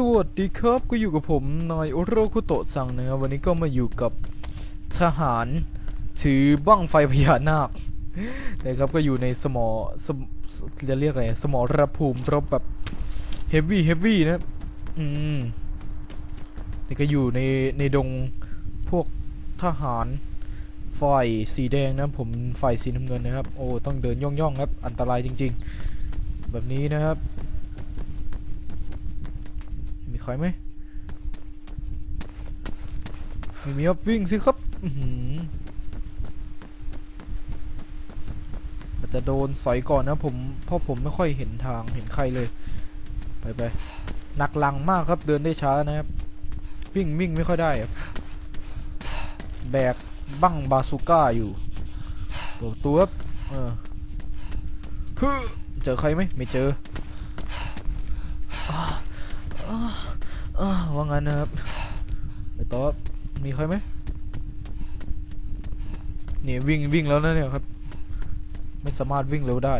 สวัสดีครับ ก็อยู่กับผมนายโอโรคุโตะซังนะครับวันนี้ก็มาอยู่กับทหารถือบ้างไฟพญานาคนะครับก็อยู่ในสมอสมจะเรียกอะไรสมอระภูมิรบแบบเฮฟวี่เฮฟวี่นะอืมนี่ก็อยู่ในในดงพวกทหารฝ่ายสีแดงนะผมฝ่ายสีน้ำเงินนะครับ โอ้ต้องเดินย่องๆครับ อันตรายจริง ๆ แบบนี้นะครับ มีใครไหมไม่มีครับวิ่งสิครับอื้อหืออาจจะโดนสอยก่อนนะผมเพราะผมไม่ค่อยเห็นทางเห็นใครเลย ไปไปหนักลังมากครับเดินได้ช้านะครับวิ่งวิ่งไม่ค่อยได้ครับแบกบั้งบาซูก้าอยู่ตัวตัวเออเจอใครไหมไม่เจอ อาว่างั้นนะครับไปต่อมีใครไหมนี่วิ่งวิ่งแล้วนะเนี่ยครับ ไม่สามารถวิ่งเร็วได้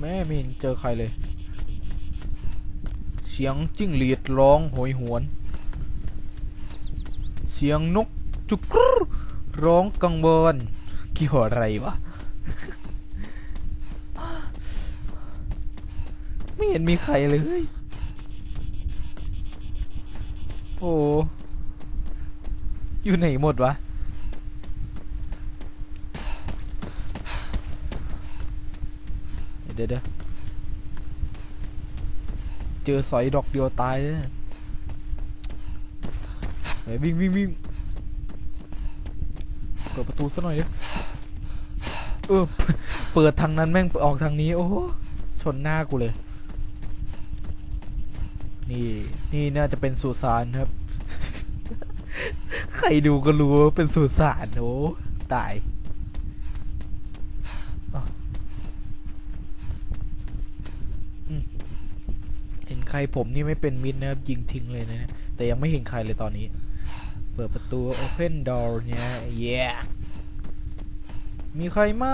แม่ไม่เห็นเจอใครเลย เสียงจิ้งหรีดร้องโหยหวน เสียงนกจุกรร้องกังวลเกี่ยวอะไรวะ ไม่เห็นมีใครเลย โอ้ อยู่ไหนหมดวะ เดี๋ยวเดี๋ยวเจอสอยดอกเดียวตายเลยไปวิ่งวิ่งวิ่งเปิดประตูซะหน่อยดิเออ เปิดทางนั้นแม่งออกทางนี้ โอ้ชนหน้ากูเลย นี่นี่น่าจะเป็นสุสานครับ ใครดูก็รู้ว่าเป็นสุสานโอ้ตายเห็นใครผมนี่ไม่เป็นมิตรนะครับ ยิงทิ้งเลยนะ แต่ยังไม่เห็นใครเลยตอนนี้ เปิดประตู Open Door เนี่ย yeah มีใครไหม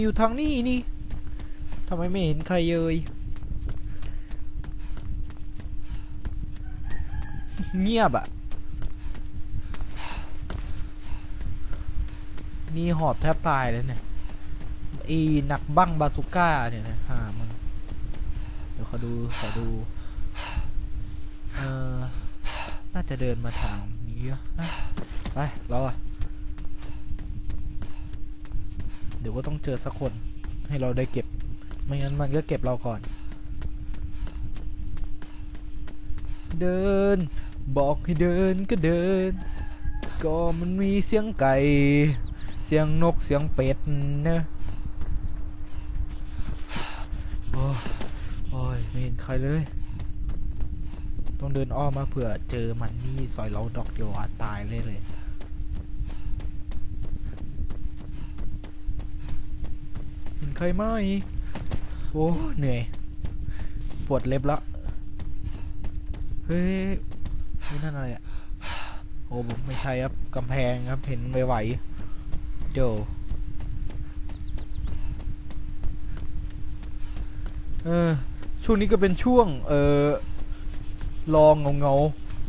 อยู่ทางนี้นี่ทำไมไม่เห็นใครเลย เงียบอะนี่หอบแทบตายเลยเนี่ยอีหนักบั้งบาสุก้าเนี่ยนะฮ่ามันเดี๋ยวขอดูขอดู เออน่าจะเดินมาทางนี้นะไปรอเดี๋ยวก็ต้องเจอสักคนให้เราได้เก็บ ไม่งั้นมันก็เก็บเราก่อน เดิน บอกให้เดินก็เดิน ก็มันมีเสียงไก่ เสียงนกเสียงเป็ดนะโอ้โอ้ยไม่เห็นใครเลย ต้องเดินอ้อมมาเผื่อเจอมันนี่ซอยเราดอกเดียวตายเลยเลยเห็นใครไหมโอ้เหนื่อย ปวดเล็บล้วเฮ้ย นี่นั่นอะไรอะโอ้ผมไม่ใช่ครับกำแพงครับเห็นไหวๆเดี๋ยวเออช่วงนี้ก็เป็นช่วง เออลองเงาเงา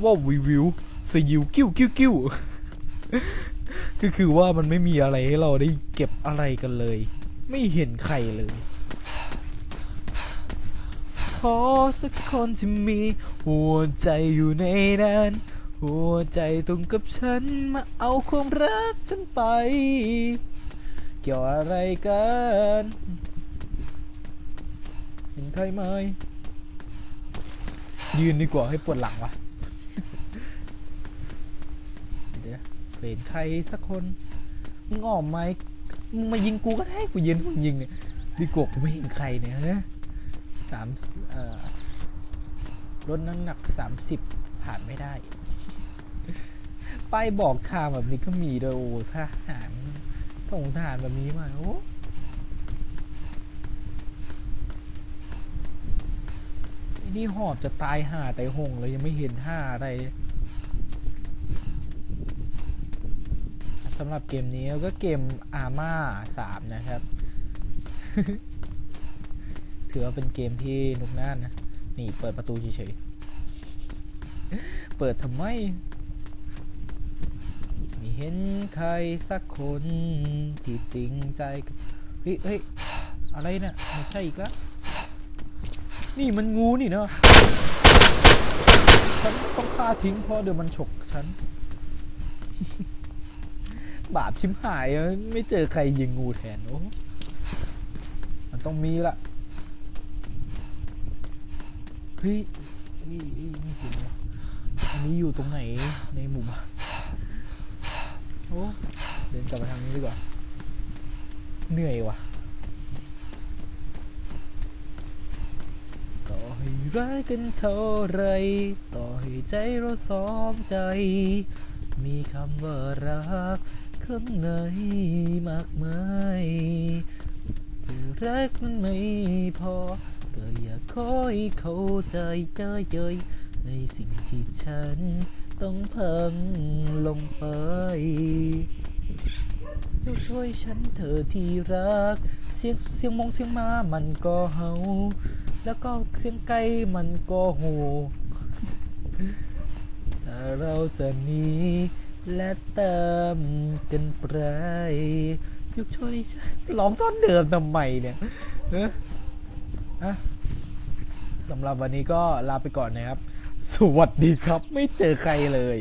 ว่าวิววิวสยิวกิ้วกิ้วกิ้วก็คือว่ามันไม่มีอะไรให้เราได้เก็บอะไรกันเลย ไม่เห็นใครเลย ขอสักคนที่มีหัวใจอยู่ในนั้นหัวใจตรงกับฉันมาเอาความรักฉันไป เกี่ยวอะไรกันเห็นใครไหมยืนดีกว่าให้ปวดหลังวะเดี๋ยวเห็นใครสักคนมึงออกไหมมึงมายิงกูก็ได้กูยืนมึงยิงเนี่ยดีกว่ากูไม่เห็นใครเนี่ยฮะ สามลดน้ำหนักสามสิบผ่านไม่ได้ ป้ายบอกทางแบบนี้ก็มีด้วยโอ้ทหารส่งทหารแบบนี้มาโอ้นี่หอบจะตายห่าแต่หงเลยยังไม่เห็นห่าอะไรสำหรับเกมนี้ก็เกมอาม่าสามนะครับ ถือว่าเป็นเกมที่นุกน่านนะ นี่เปิดประตูเฉยๆ เปิดทำไมไม่เห็นใครสักคนที่จริงใจ เฮ้ยเฮ้ยอะไรนะ่ะไม่ใช่อีกแล้ว นี่มันงูนี่เนาะฉันต้องฆ่าทิ้งเพราะเดี๋ยวมันฉกฉัน บาปชิมหาย ไม่เจอใครยิงงูแทนโอ้มันต้องมีละ เฮ้ยเฮ้ยเฮ้ยไม่เห็นว่ะอันนี้อยู่ตรงไหนในหมู่บ้านโอ้เดินกลับมาทางนี้ดีกว่า เหนื่อยว่ะต่อให้รักกันเท่าไร ต่อให้ใจเราซ้อมใจ มีคำว่ารักข้างในมากมายแต่รักมันไม่พอ ก็อยากขอให้เข้าใจเจอเจยในสิ่งที่ฉันต้องพังลงไปจ้าช่วยฉันเธอที่รัก เสียงเสียงมงเสียงมามันก็เฮาแล้วก็เสียงไก่มันก็โหถ้าเราจะหนีและเติมกันไปยกช่วยฉันร้องต้นเดิมทำไมเนี่ย เอะอะสำหรับวันนี้ก็ลาไปก่อนนะครับ สวัสดีครับ ไม่เจอใครเลย